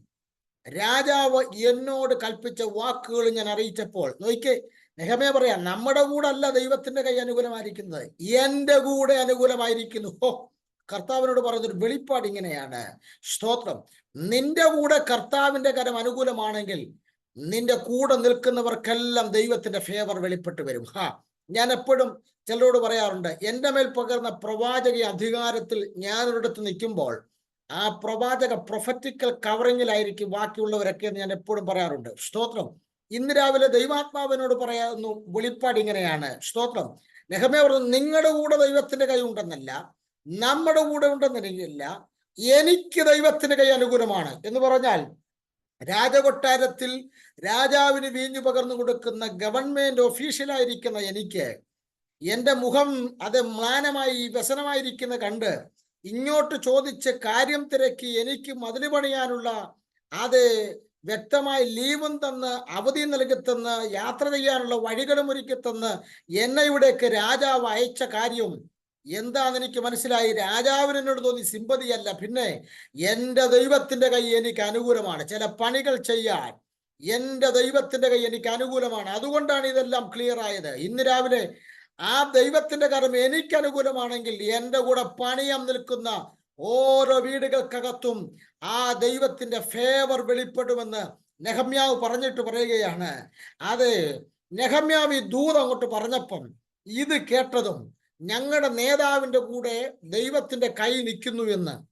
രാജാവ് എന്നോട് കൽപ്പിച്ച വാക്കുകൾ ഞാൻ അറിയിച്ചപ്പോൾ നോക്കിക്കേ നെഹമേ പറയാ നമ്മുടെ കൂടെ അല്ല ദൈവത്തിന്റെ കൈ അനുകൂലമായിരിക്കുന്നത്. എന്റെ കൂടെ അനുകൂലമായിരിക്കുന്നു. ഹോ കർത്താവിനോട് പറഞ്ഞൊരു വെളിപ്പാട് ഇങ്ങനെയാണ്. സ്തോത്രം. നിന്റെ കൂടെ കർത്താവിന്റെ കരം അനുകൂലമാണെങ്കിൽ നിന്റെ കൂടെ നിൽക്കുന്നവർക്കെല്ലാം ദൈവത്തിന്റെ ഫേവർ വെളിപ്പെട്ട് വരും. ഹാ ഞാൻ എപ്പോഴും ചിലരോട് പറയാറുണ്ട് എന്റെ മേൽ പകർന്ന പ്രവാചക അധികാരത്തിൽ ഞാനൊരിടത്ത് നിൽക്കുമ്പോൾ ആ പ്രവാചക പ്രൊഫറ്റിക്കൽ കവറിങ്ങിലായിരിക്കും ബാക്കിയുള്ളവരൊക്കെ എന്ന് ഞാൻ എപ്പോഴും പറയാറുണ്ട്. സ്തോത്രം. ഇന്ന് രാവിലെ ദൈവാത്മാവിനോട് പറയാവുന്നു വെളിപ്പാട് ഇങ്ങനെയാണ്. സ്തോത്രം. നെഹമേ പറഞ്ഞു നിങ്ങളുടെ കൂടെ ദൈവത്തിന്റെ കൈ ഉണ്ടെന്നല്ല നമ്മുടെ കൂടെ ഉണ്ടെന്നില്ല എനിക്ക് ദൈവത്തിന്റെ കൈ അനുകൂലമാണ്. എന്ന് പറഞ്ഞാൽ രാജകൊട്ടാരത്തിൽ രാജാവിന് വീഞ്ഞു പകർന്നു കൊടുക്കുന്ന ഗവൺമെന്റ് ഒഫീഷ്യലായിരിക്കുന്ന എനിക്ക് എന്റെ മുഖം അത് മ്ലാനമായി വ്യസനമായിരിക്കുന്ന കണ്ട് ഇങ്ങോട്ട് ചോദിച്ച് കാര്യം തിരക്കി എനിക്ക് മതിൽ പണിയാനുള്ള അത് വ്യക്തമായി ലീവും തന്ന് അവധി നൽകി തന്ന് യാത്ര ചെയ്യാനുള്ള വഴികളും ഒരുക്കി തന്ന് എന്നെ ഇവിടേക്ക് രാജാവ് അയച്ച കാര്യം എന്താന്ന് എനിക്ക് മനസ്സിലായി. രാജാവിന് എന്നോട് തോന്നി സിമ്പതിയല്ല. പിന്നെ എന്റെ ദൈവത്തിന്റെ കൈ എനിക്ക് അനുകൂലമാണ്. ചില പണികൾ ചെയ്യാൻ എന്റെ ദൈവത്തിന്റെ കൈ എനിക്ക് അനുകൂലമാണ്. അതുകൊണ്ടാണ് ഇതെല്ലാം ക്ലിയർ ആയത്. ഇന്ന് രാവിലെ ആ ദൈവത്തിന്റെ കരം എനിക്ക് അനുകൂലമാണെങ്കിൽ എന്റെ കൂടെ പണിയാൻ നിൽക്കുന്ന ഓരോ വീടുകൾക്കകത്തും ആ ദൈവത്തിന്റെ ഫേവർ വെളിപ്പെടുമെന്ന് നെഹമ്യാവ് പറഞ്ഞിട്ട് പറയുകയാണ്. അത് നെഹമ്യാവ് ഈ ദൂത് അങ്ങോട്ട് പറഞ്ഞപ്പം ഇത് കേട്ടതും ഞങ്ങളുടെ നേതാവിന്റെ കൂടെ ദൈവത്തിന്റെ കൈ നിൽക്കുന്നു എന്ന്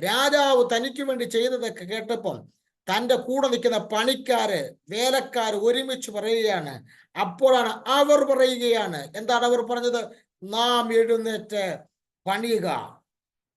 രാജാവ് തനിക്ക് വേണ്ടി ചെയ്തതൊക്കെ കേട്ടപ്പം തന്റെ കൂടെ നിൽക്കുന്ന പണിക്കാര് വേലക്കാര് ഒരുമിച്ച് പറയുകയാണ്. അപ്പോഴാണ് അവർ പറയുകയാണ്. എന്താണ് അവർ പറഞ്ഞത്? നാം എഴുന്നേറ്റ് പണിയുക.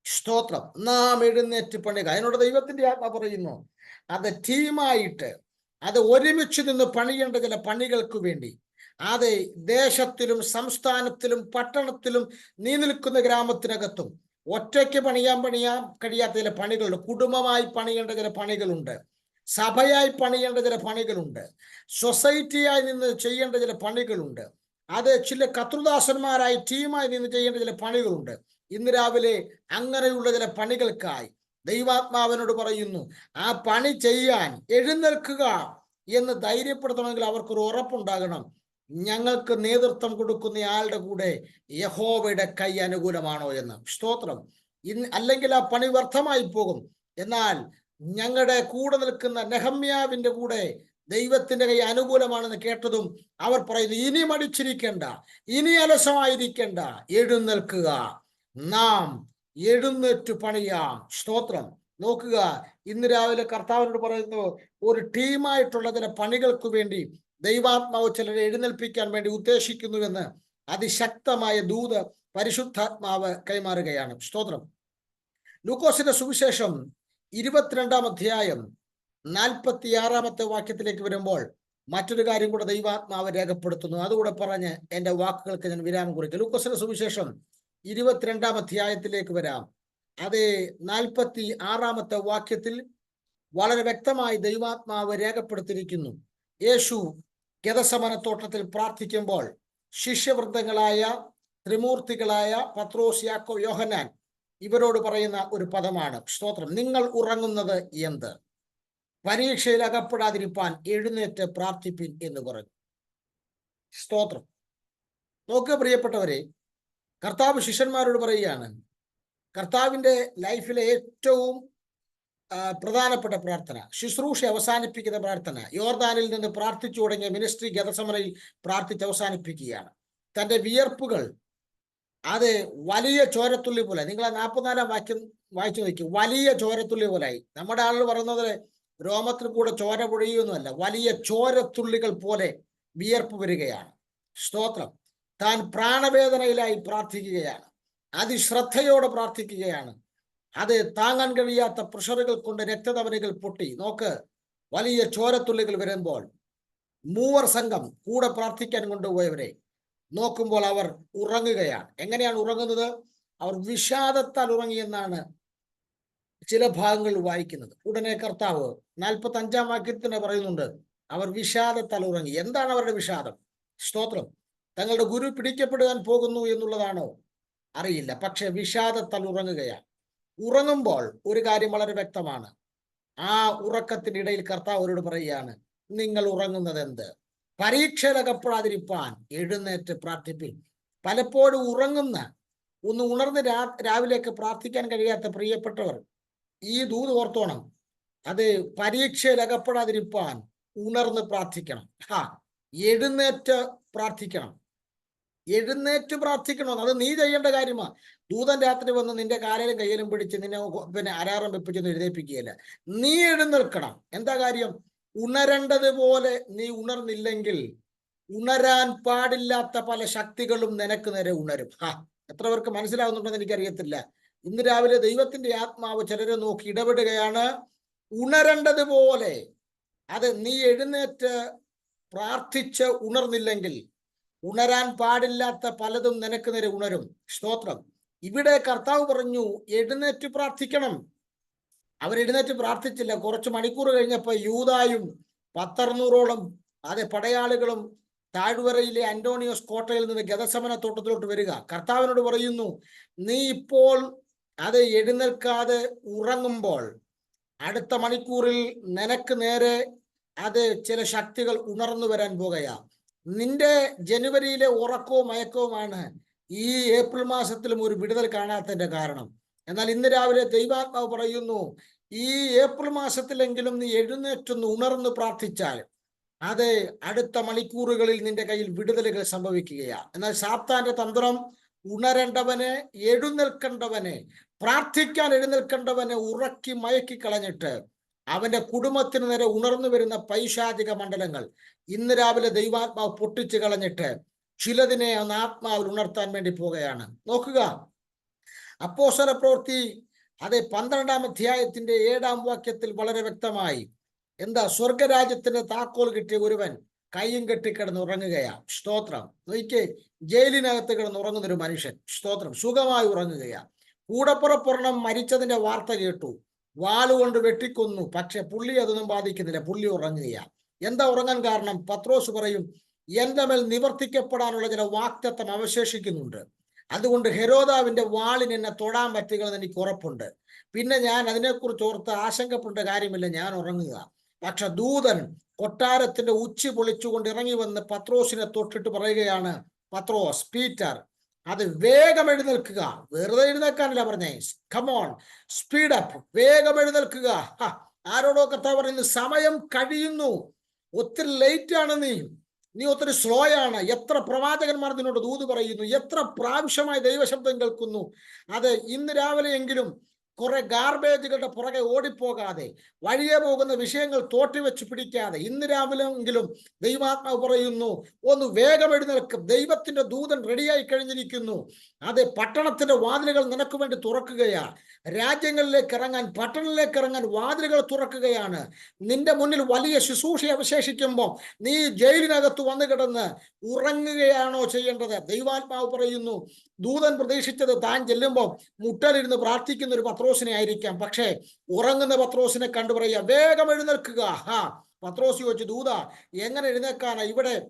സ്തോത്രം. നാം എഴുന്നേറ്റ് പണിയുക. അതിനോട് ദൈവത്തിന്റെ ആത്മ പറയുന്നു. അത് ടീമായിട്ട് അത് ഒരുമിച്ച് നിന്ന് പണിയേണ്ട ചില പണികൾക്ക് വേണ്ടി. അത് ദേശത്തിലും സംസ്ഥാനത്തിലും പട്ടണത്തിലും നീ നിൽക്കുന്ന ഗ്രാമത്തിനകത്തും ഒറ്റയ്ക്ക് പണിയാൻ പണിയാൻ കഴിയാത്ത ചില പണികളുണ്ട്. കുടുംബമായി പണിയേണ്ട ചില പണികളുണ്ട്. സഭയായി പണിയേണ്ട ചില പണികളുണ്ട്. സൊസൈറ്റിയായി നിന്ന് ചെയ്യേണ്ട ചില പണികളുണ്ട്. അത് ചില കത്രുദാസന്മാരായി ടീമായി നിന്ന് ചെയ്യേണ്ട ചില പണികളുണ്ട്. ഇന്ന് രാവിലെ അങ്ങനെയുള്ള ചില പണികൾക്കായി ദൈവാത്മാവിനോട് പറയുന്നു ആ പണി ചെയ്യാൻ എഴുന്നേൽക്കുക എന്ന് ധൈര്യപ്പെടുത്തണമെങ്കിൽ അവർക്കൊരു ഉറപ്പുണ്ടാകണം. ഞങ്ങൾക്ക് നേതൃത്വം കൊടുക്കുന്ന ആളുടെ കൂടെ യഹോവയുടെ കൈ അനുകൂലമാണോ എന്ന്. സ്തോത്രം. ഇന്ന് അല്ലെങ്കിൽ ആ പണി വ്യർത്ഥമായി പോകും. എന്നാൽ ഞങ്ങളുടെ കൂടെ നിൽക്കുന്ന നെഹമ്യാവിന്റെ കൂടെ ദൈവത്തിന്റെ കൈ അനുകൂലമാണെന്ന് കേട്ടതും അവർ പറയുന്നു ഇനി മടിച്ചിരിക്കേണ്ട ഇനി അലസമായിരിക്കേണ്ട എഴുന്നേൽക്കുക. നാം എഴുന്നേറ്റ് പണിയാം. സ്തോത്രം. നോക്കുക ഇന്ന് രാവിലെ കർത്താവിനോട് പറയുന്നു ഒരു ടീമായിട്ടുള്ള ചില പണികൾക്ക് വേണ്ടി ദൈവാത്മാവ് ചിലരെ എഴുന്നേൽപ്പിക്കാൻ വേണ്ടി ഉദ്ദേശിക്കുന്നുവെന്ന് അതിശക്തമായ ദൂത് പരിശുദ്ധാത്മാവ് കൈമാറുകയാണ്. സ്തോത്രം. ലൂക്കോസിന്റെ സുവിശേഷം ഇരുപത്തിരണ്ടാം അധ്യായം നാൽപ്പത്തി ആറാമത്തെ വാക്യത്തിലേക്ക് വരുമ്പോൾ മറ്റൊരു കാര്യം കൂടെ ദൈവാത്മാവ് രേഖപ്പെടുത്തുന്നു. അതുകൂടെ പറഞ്ഞ് എന്റെ വാക്കുകൾക്ക് ഞാൻ വിരാമം കുറിക്കും ലൂക്കോസിന്റെ സുവിശേഷം ഇരുപത്തിരണ്ടാം അധ്യായത്തിലേക്ക് വരാം. അത് നാൽപ്പത്തി ആറാമത്തെ വാക്യത്തിൽ വളരെ വ്യക്തമായി ദൈവാത്മാവ് രേഖപ്പെടുത്തിയിരിക്കുന്നു. യേശു ഗതസമനത്തോട്ടത്തിൽ പ്രാർത്ഥിക്കുമ്പോൾ ശിഷ്യവൃന്ദങ്ങളായ ത്രിമൂർത്തികളായ പത്രോസ് യാക്കോ യോഹനാൻ ഇവരോട് പറയുന്ന ഒരു പദമാണ്. സ്തോത്രം. നിങ്ങൾ ഉറങ്ങുന്നത് എന്ത്? പരീക്ഷയിൽ അകപ്പെടാതിരിപ്പാൻ എഴുന്നേറ്റ് പ്രാർത്ഥിപ്പിൻ എന്ന് പറഞ്ഞു. സ്തോത്രം. നോക്കുക പ്രിയപ്പെട്ടവരെ കർത്താവ് ശിഷ്യന്മാരോട് പറയുകയാണ് കർത്താവിന്റെ ലൈഫിലെ ഏറ്റവും പ്രധാനപ്പെട്ട പ്രാർത്ഥന ശുശ്രൂഷ അവസാനിപ്പിക്കുന്ന പ്രാർത്ഥന യോർദാനിൽ നിന്ന് പ്രാർത്ഥിച്ചു തുടങ്ങിയ മിനിസ്ട്രി ഗതസമനയിൽ പ്രാർത്ഥിച്ച് അവസാനിപ്പിക്കുകയാണ്. തന്റെ വിയർപ്പുകൾ അത് വലിയ ചോരത്തുള്ളി പോലെ നിങ്ങൾ ആ നാൽപ്പത്തിനാലാം വാക്യം വായിച്ചു നോക്കി വലിയ ചോരത്തുള്ളി പോലായി. നമ്മുടെ ആളുകൾ പറയുന്നത് രോമത്തിൽ കൂടെ ചോര പൊഴിയൊന്നുമല്ല വലിയ ചോരത്തുള്ളികൾ പോലെ വിയർപ്പ് വരികയാണ്. സ്തോത്രം. താൻ പ്രാണവേദനയിലായി പ്രാർത്ഥിക്കുകയാണ്. അതിശ്രദ്ധയോടെ പ്രാർത്ഥിക്കുകയാണ്. അത് താങ്ങാൻ കഴിയാത്ത പ്രഷറുകൾ കൊണ്ട് രക്തധമനികൾ പൊട്ടി. നോക്ക് വലിയ ചോരത്തുള്ളികൾ വരുമ്പോൾ മൂവർ സംഘം കൂടെ പ്രാർത്ഥിക്കാൻ കൊണ്ടുപോയവരെ നോക്കുമ്പോൾ അവർ ഉറങ്ങുകയാണ്. എങ്ങനെയാണ് ഉറങ്ങുന്നത്? അവർ വിഷാദത്താൽ ഉറങ്ങിയെന്നാണ് ചില ഭാഗങ്ങൾ വായിക്കുന്നത്. ഉടനെ കർത്താവ് നാൽപ്പത്തി അഞ്ചാം വാക്യത്തിന് പറയുന്നുണ്ട്. അവർ വിഷാദത്താൽ ഉറങ്ങി. എന്താണ് അവരുടെ വിഷാദം? സ്തോത്രം. തങ്ങളുടെ ഗുരു പിടിക്കപ്പെടുവാൻ പോകുന്നു എന്നുള്ളതാണോ? അറിയില്ല. പക്ഷെ വിഷാദത്താൽ ഉറങ്ങുകയാണ്. ഉറങ്ങുമ്പോൾ ഒരു കാര്യം വളരെ വ്യക്തമാണ്. ആ ഉറക്കത്തിനിടയിൽ കർത്താവ് അവരോട് പറയുകയാണ് നിങ്ങൾ ഉറങ്ങുന്നത് എന്ത് പരീക്ഷയിലകപ്പെടാതിരിപ്പാൻ എഴുന്നേറ്റ് പ്രാർത്ഥിപ്പിൻ. പലപ്പോഴും ഉറങ്ങുന്ന ഒന്ന് ഉണർന്ന് രാ പ്രാർത്ഥിക്കാൻ കഴിയാത്ത പ്രിയപ്പെട്ടവർ ഈ ദൂത് ഓർത്തോണം. അത് പരീക്ഷയിലകപ്പെടാതിരിപ്പാൻ ഉണർന്ന് പ്രാർത്ഥിക്കണം. ഹാ എഴുന്നേറ്റ് പ്രാർത്ഥിക്കണം. എഴുന്നേറ്റ് പ്രാർത്ഥിക്കണം? അത് നീ ചെയ്യേണ്ട കാര്യമാണ് ദൂതൻ രാത്രി വന്ന് നിന്റെ കാലയിലും കയ്യിലും പിടിച്ച് നിന്നെ പിന്നെ അലാറം വെപ്പിച്ചൊന്നും എഴുതേപ്പിക്കുകയല്ല നീ എഴുന്നേൽക്കണം. എന്താ കാര്യം? ഉണരേണ്ടതുപോലെ നീ ഉണർന്നില്ലെങ്കിൽ ഉണരാൻ പാടില്ലാത്ത പല ശക്തികളും നിനക്ക് നേരെ ഉണരും. ഹാ എത്ര പേർക്ക് മനസ്സിലാവുന്നുണ്ടെന്ന് എനിക്കറിയത്തില്ല. ഇന്ന് രാവിലെ ദൈവത്തിന്റെ ആത്മാവ് ചിലരെ നോക്കി ഇടപെടുകയാണ്. ഉണരേണ്ടതുപോലെ. അത് നീ എഴുന്നേറ്റ് പ്രാർത്ഥിച്ച് ഉണർന്നില്ലെങ്കിൽ ഉണരാൻ പാടില്ലാത്ത പലതും നിനക്ക് നേരെ ഉണരും. സ്തോത്രം. ഇവിടെ കർത്താവ് പറഞ്ഞു എഴുന്നേറ്റ് പ്രാർത്ഥിക്കണം. അവർ എഴുന്നേറ്റ് പ്രാർത്ഥിച്ചില്ല. കുറച്ച് മണിക്കൂർ കഴിഞ്ഞപ്പോൾ യൂതായും പത്തറുന്നൂറോളം അതെ പടയാളികളും താഴ്വരയിലെ അന്റോണിയോസ് കോട്ടയിൽ നിന്ന് ഗതസമന തോട്ടത്തിലോട്ട് വരിക. കർത്താവിനോട് പറയുന്നു നീ ഇപ്പോൾ അത് എഴുന്നേൽക്കാതെ ഉറങ്ങുമ്പോൾ അടുത്ത മണിക്കൂറിൽ നിനക്ക് നേരെ അത് ചില ശക്തികൾ ഉണർന്നു വരാൻ പോകുകയാ നിന്റെ ജനുവരിയിലെ ഉറക്കവും മയക്കവുമാണ് ഈ ഏപ്രിൽ മാസത്തിലും ഒരു വിടുതൽ കാണാത്തതിന്റെ കാരണം. എന്നാൽ ഇന്ന് രാവിലെ ദൈവാത്മാവ് പറയുന്നു ഈ ഏപ്രിൽ മാസത്തിലെങ്കിലും നീ എഴുന്നേറ്റൊന്ന് ഉണർന്ന് പ്രാർത്ഥിച്ചാൽ അത് അടുത്ത മണിക്കൂറുകളിൽ നിന്റെ കയ്യിൽ വിടുതലുകൾ സംഭവിക്കുകയാണ് എന്നാൽ സാത്താന്റെ തന്ത്രം ഉണരേണ്ടവനെ എഴുന്നേൽക്കേണ്ടവനെ പ്രാർത്ഥിക്കാൻ എഴുന്നേൽക്കേണ്ടവനെ ഉറക്കി മയക്കി കളഞ്ഞിട്ട് അവന്റെ കുടുംബത്തിന് നേരെ ഉണർന്നു വരുന്ന പൈശാചിക മണ്ഡലങ്ങൾ. ഇന്ന് രാവിലെ ദൈവാത്മാവ് പൊട്ടിച്ചു കളഞ്ഞിട്ട് ചിലതിനെ അന്ന് ആത്മാവിൽ ഉണർത്താൻ വേണ്ടി പോവുകയാണ്. നോക്കുക. അപ്പോസല പ്രവൃത്തി അതെ പന്ത്രണ്ടാം അധ്യായത്തിന്റെ ഏഴാം വാക്യത്തിൽ വളരെ വ്യക്തമായി. എന്താ? സ്വർഗരാജ്യത്തിന്റെ താക്കോൽ കിട്ടിയ ഒരുവൻ കയ്യും കെട്ടിക്കിടന്ന് ഉറങ്ങുകയാ. സ്തോത്രം. നോക്കിക്കേ ജയിലിനകത്ത് കിടന്ന് ഉറങ്ങുന്ന ഒരു മനുഷ്യൻ. സ്തോത്രം. സുഖമായി ഉറങ്ങുകയാ. കൂടപ്പുറപ്പുറണം മരിച്ചതിന്റെ വാർത്ത കേട്ടു. വാളുകൊണ്ട് വെട്ടിക്കൊന്നു. പക്ഷെ പുള്ളി അതൊന്നും ബാധിക്കുന്നില്ല. പുള്ളി ഉറങ്ങുകയാണ് എന്താ ഉറങ്ങാൻ കാരണം? പത്രോസ് പറയും എന്റെ മേൽ നിവർത്തിക്കപ്പെടാനുള്ള ചില വാക്തത്വം അവശേഷിക്കുന്നുണ്ട്. അതുകൊണ്ട് ഹെരോദാവിന്റെ വാളിന് എന്നെ തൊടാൻ പറ്റുകയെന്ന് എനിക്ക് ഉറപ്പുണ്ട്. പിന്നെ ഞാൻ അതിനെക്കുറിച്ച് ഓർത്ത് ആശങ്കപ്പെട്ട കാര്യമില്ല. ഞാൻ ഉറങ്ങുക. പക്ഷെ ദൂതൻ കൊട്ടാരത്തിന്റെ ഉച്ചി പൊളിച്ചുകൊണ്ട് ഇറങ്ങി വന്ന് പത്രോസിനെ തൊട്ടിട്ട് പറയുകയാണ് പത്രോസ് പീറ്റർ അത് വേഗം എഴുന്നേൽക്കുക. വെറുതെ എഴുന്നേൽക്കാനല്ല പറഞ്ഞേ. കമോൺ സ്പീഡ് അപ്പ് വേഗം എഴുന്നേൽക്കുക. ആരോടോ കഥ പറയുന്നു സമയം കഴിയുന്നു. ഒത്തിരി ലേറ്റ് ആണ് നീ. നീ ഒത്തിരി സ്ലോ ആണ്. എത്ര പ്രവാചകന്മാർ നിന്നോട് ദൂത് പറയുന്നു. എത്ര പ്രാവശ്യമായി ദൈവശബ്ദം കേൾക്കുന്നു. അത് ഇന്ന് രാവിലെ എങ്കിലും കുറെ ഗാർബേജുകളുടെ പുറകെ ഓടിപ്പോകാതെ വഴിയെ പോകുന്ന വിഷയങ്ങൾ തോട്ടി വെച്ച് പിടിക്കാതെ ഇന്ന് രാവിലെങ്കിലും ദൈവാത്മാവ് പറയുന്നു ഒന്ന് വേഗം എഴുന്നേൽക്കും ദൈവത്തിന്റെ ദൂതൻ റെഡിയായി കഴിഞ്ഞിരിക്കുന്നു. അതെ പട്ടണത്തിന്റെ വാതിലുകൾ നിനക്ക് വേണ്ടി തുറക്കുകയാ രാജ്യങ്ങളിലേക്ക് ഇറങ്ങാൻ പട്ടണത്തിലേക്ക് ഇറങ്ങാൻ വാതിലുകൾ തുറക്കുകയാണ്. നിന്റെ മുന്നിൽ വലിയ ശുശ്രൂഷ അവശേഷിക്കുമ്പോൾ നീ ജയിലിനകത്ത് വന്നു കിടന്ന് ഉറങ്ങുകയാണോ ചെയ്യേണ്ടത്? ദൈവാത്മാവ് പറയുന്നു ദൂതൻ പ്രതീക്ഷിച്ചത് താൻ ചെല്ലുമ്പോൾ മുട്ടലിരുന്ന് പ്രാർത്ഥിക്കുന്ന ഒരു പത്രോസിനെ ആയിരിക്കാം. പക്ഷേ ഉറങ്ങുന്ന പത്രോസിനെ കണ്ടു പറയുക വേഗം എഴുന്നേൽക്കുക. ഹാ പത്രോസ് ചോദിച്ചു ദൂത എങ്ങനെ എഴുന്നേക്കാനാ ഇവിടെ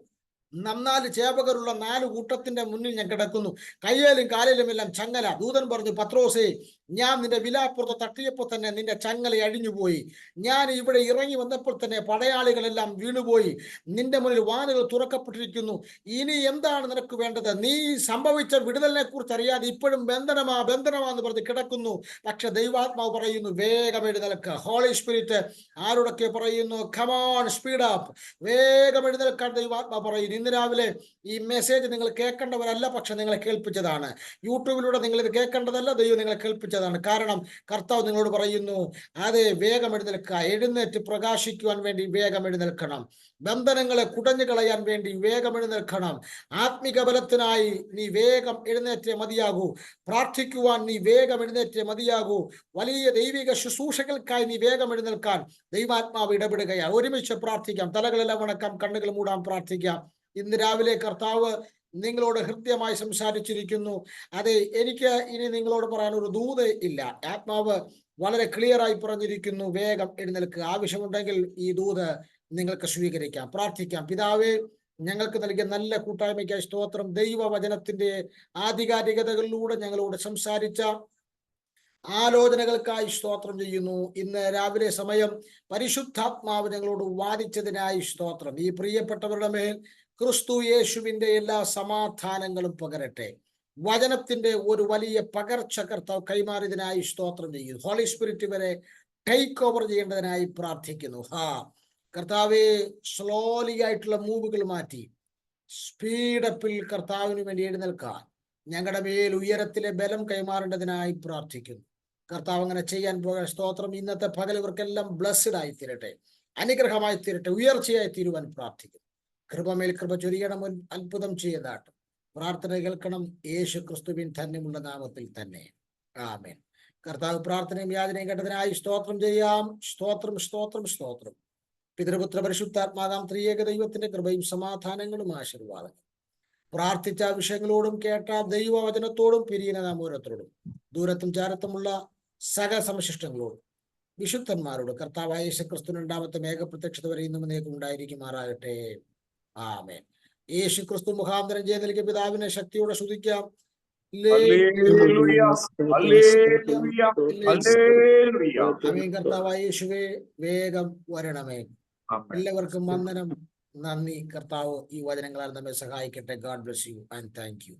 നന്നാൽ ചേവകരുള്ള നാല് കൂട്ടത്തിന്റെ മുന്നിൽ ഞാൻ കിടക്കുന്നു. കയ്യേലും കാലിലും എല്ലാം ചങ്ങല. ദൂതൻ പറഞ്ഞു പത്രോസേ ഞാൻ നിന്റെ വിലാപ്പുറത്ത് തട്ടിയപ്പോൾ തന്നെ നിന്റെ ചങ്ങല അഴിഞ്ഞുപോയി. ഞാൻ ഇവിടെ ഇറങ്ങി വന്നപ്പോൾ തന്നെ പടയാളികളെല്ലാം വീണുപോയി. നിന്റെ മുന്നിൽ വാനുകൾ തുറക്കപ്പെട്ടിരിക്കുന്നു. ഇനി എന്താണ് നിനക്ക് വേണ്ടത്? നീ സംഭവിച്ച വിടുതലിനെ കുറിച്ച് അറിയാതെ ഇപ്പോഴും ബന്ധനമാ ബന്ധനമാ എന്ന് പറഞ്ഞ് കിടക്കുന്നു. പക്ഷെ ദൈവാത്മാവ് പറയുന്നു വേഗം എഴുന്നേൽക്കുക ഹോളി സ്പിരിറ്റ് ആരോടൊക്കെ പറയുന്നു? കമോൺ സ്പീഡ് അപ്പ് വേഗം എഴുന്നേൽക്കാൻ ദൈവാത്മാവ് പറയുന്നു. ഇന്ന് രാവിലെ ഈ മെസ്സേജ് നിങ്ങൾ കേൾക്കേണ്ടവരല്ല പക്ഷെ നിങ്ങളെ കേൾപ്പിച്ചതാണ്. യൂട്യൂബിലൂടെ നിങ്ങൾ ഇത് കേൾക്കേണ്ടതല്ല ദൈവം നിങ്ങളെ കേൾപ്പിച്ചതാണ് കാരണം കർത്താവ് നിങ്ങളോട് പറയുന്നു അതെ വേഗം എഴുന്നേൽക്കുക. എഴുന്നേറ്റ് പ്രകാശിക്കുവാൻ വേണ്ടി വേഗം എഴുന്നേൽക്കണം. ബന്ധനങ്ങളെ കുടഞ്ഞു കളയാൻ വേണ്ടി വേഗം എഴുന്നേൽക്കണം. ആത്മിക ബലത്തിനായി നീ വേഗം എഴുന്നേറ്റേ മതിയാകൂ. പ്രാർത്ഥിക്കുവാൻ നീ വേഗം എഴുന്നേറ്റേ മതിയാകൂ. വലിയ ദൈവിക ശുശ്രൂഷകൾക്കായി നീ വേഗം എഴുന്നേൽക്കാൻ ദൈവാത്മാവ് ഇടപെടുകയാണ്. ഒരുമിച്ച് പ്രാർത്ഥിക്കാം. തലകളെല്ലാം വണക്കാം കണ്ണുകൾ മൂടാൻ പ്രാർത്ഥിക്കാം. ഇന്ന് രാവിലെ കർത്താവ് നിങ്ങളോട് ഹൃദ്യമായി സംസാരിച്ചിരിക്കുന്നു. അതെ എനിക്ക് ഇനി നിങ്ങളോട് പറയാൻ ഒരു ദൂത് ഇല്ല. ആത്മാവ് വളരെ ക്ലിയറായി പറഞ്ഞിരിക്കുന്നു. വേഗം എഴുന്നേൽക്കുക ആവശ്യമുണ്ടെങ്കിൽ ഈ ദൂത് നിങ്ങൾക്ക് സ്വീകരിക്കാം. പ്രാർത്ഥിക്കാം. പിതാവേ ഞങ്ങൾക്ക് നൽകിയ നല്ല കൂട്ടായ്മയ്ക്കായി സ്തോത്രം. ദൈവവചനത്തിന്റെ ആധികാരികതകളിലൂടെ ഞങ്ങളോട് സംസാരിച്ച ആലോചനകൾക്കായി സ്തോത്രം ചെയ്യുന്നു. ഇന്ന് രാവിലെ സമയം പരിശുദ്ധാത്മാവ് ഞങ്ങളോട് വാദിച്ചതിനായി സ്തോത്രം. ഈ പ്രിയപ്പെട്ടവരുടെ മേൽ ക്രിസ്തു യേശുവിന്റെ എല്ലാ സമാധാനങ്ങളും പകരട്ടെ. വചനത്തിന്റെ ഒരു വലിയ പകർച്ച കർത്താവ് കൈമാറിയതിനായി സ്തോത്രം ചെയ്യുന്നു. ഹോളി സ്പിരിറ്റ് വരെ ടേക്ക് ഓവർ ചെയ്യേണ്ടതിനായി പ്രാർത്ഥിക്കുന്നു. ഹാ. കർത്താവെ സ്ലോലി ആയിട്ടുള്ള മൂവുകൾ മാറ്റി. സ്പീഡപ്പിൽ കർത്താവിന് വേണ്ടി എഴുന്നേൽക്കാൻ ഞങ്ങളുടെ മേൽ ഉയരത്തിലെ ബലം കൈമാറേണ്ടതിനായി പ്രാർത്ഥിക്കുന്നു. കർത്താവ് അങ്ങനെ ചെയ്യാൻ പോകാൻ സ്തോത്രം ഇന്നത്തെ പകൽ ഇവർക്കെല്ലാം ബ്ലസ്ഡ് ആയി തീരട്ടെ അനുഗ്രഹമായി തീരട്ടെ ഉയർച്ചയായി തീരുവാൻ പ്രാർത്ഥിക്കുന്നു. കൃപമേൽ കൃപ ചൊരിയണം അത്ഭുതം ചെയ്യതാട്ട് പ്രാർത്ഥന കേൾക്കണം. യേശു ക്രിസ്തുവിൻ ധന്യമുള്ള നാമത്തിൽ തന്നെ. ആമേൻ. കർത്താവ് പ്രാർത്ഥനയും യാചനയും കേട്ടതിനായി സ്തോത്രം ചെയ്യാം. സ്തോത്രം സ്തോത്രം സ്തോത്രം. പിതൃപുത്ര പരിശുദ്ധാത്മാതാം ത്രിയേക ദൈവത്തിന്റെ കൃപയും സമാധാനങ്ങളും ആശീർവാദങ്ങളും. പ്രാർത്ഥിച്ച വിഷയങ്ങളോടും കേട്ട ദൈവവചനത്തോടും പിരിയുന്ന നാം ഓരോരുത്തരോടും ദൂരത്തും ചാരത്തുമുള്ള സകല സംശിഷ്ടങ്ങളോടും വിശുദ്ധന്മാരോട് കർത്താവായ ശ്രീ ക്രിസ്തു രണ്ടാമത്തെ മേഘപ്രത്യക്ഷത വരെ ഇന്നും എന്നേക്കും ഉണ്ടായിരിക്കുമാറാകട്ടെ. ആമേൻ. യേശു ക്രിസ്തു മുഖാന്തരം ചെയ്ത് നൽകിയ പിതാവിനെ ശക്തിയോടെ ശുദ്ധിക്കാം കർത്താവായ യേശുവേ വേഗം വരണമേ. എല്ലാവർക്കും വന്ദനം. നന്ദി. കർത്താവ് ഈ വചനങ്ങളാൽ നമ്മെ സഹായിക്കട്ടെ. God bless you and thank you